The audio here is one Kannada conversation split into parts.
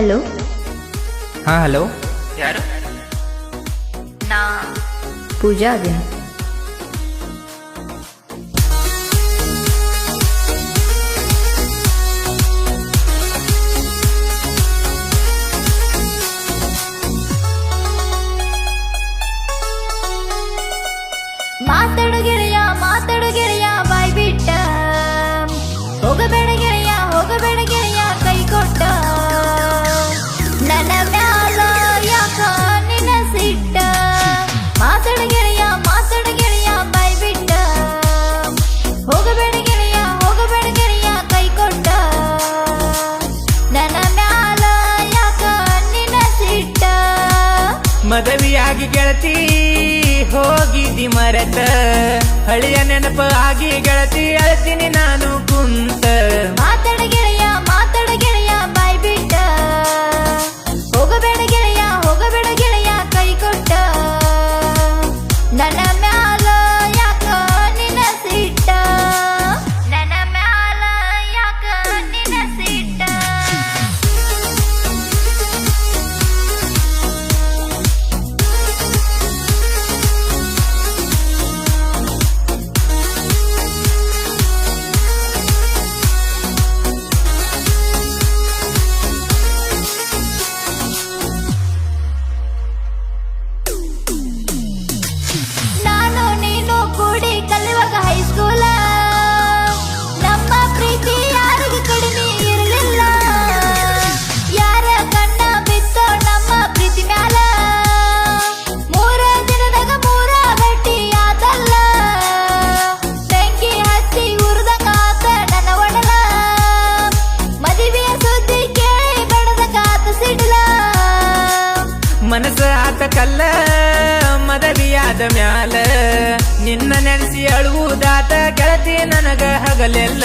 हेलो हाँ हेलो यार। ना। पूजा आ गया। माता ಗೆಳತಿ ಹೋಗಿದಿ ಮರತ. ಹಳೆಯ ನೆನಪು ಆಗಿ ಗೆಳತಿ ಅಳತೀನಿ ನಾನು ಕುಂತ. ಮಾತಾಡ ಗೆಳೆಯ ಮ್ಯಾಲ ನಿನ್ನ ನೆನೆಸಿ ಅಳುವುದಾತ ಗೆಳತಿ ನನಗ ಹಗಲೆಲ್ಲ.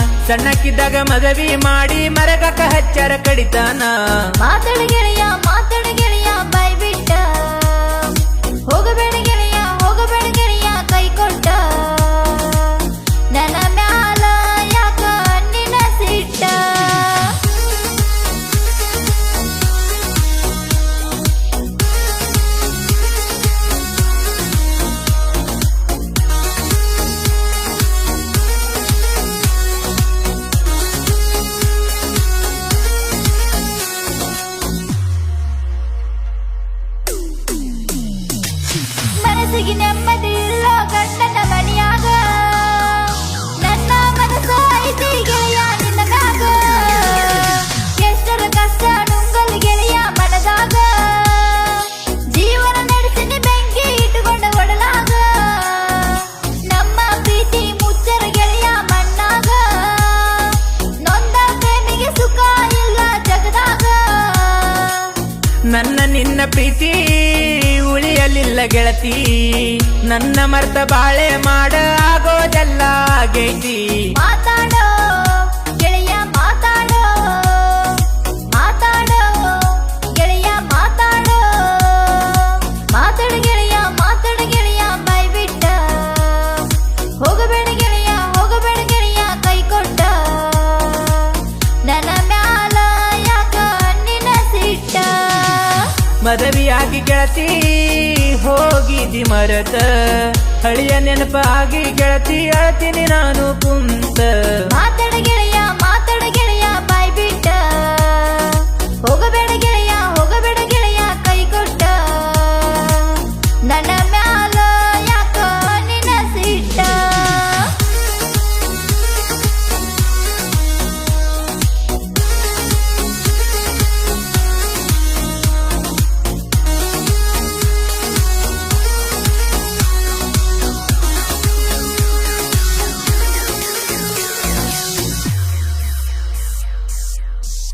ಸಣ್ಣಕ್ಕಿದ್ದಾಗ ಮದವಿ ಮಾಡಿ ಮರಗಕ್ಕ ಹಚ್ಚಾರ ಕಡಿತಾನ. ಮಾತಳ ನನ್ನ ನಿನ್ನ ಪ್ರೀತಿ ಉಳಿಯಲಿಲ್ಲ ಗೆಳತಿ. ನನ್ನ ಮರ್ತ ಬಾಳೆ ಮಾಡ ಆಗೋದಲ್ಲ ಗೆಳತಿ ಮಾತಾಡೋ ಹಳಿಯಾಗಿ ಗೆಳತಿ ಹೋಗಿದಿ ಮರತ. ಹಳಿಯ ನೆನಪಾಗಿ ಗೆಳತಿ ಅಳ್ತೀನಿ ನಾನು ಕುಂತ. ಮಾತಾಡ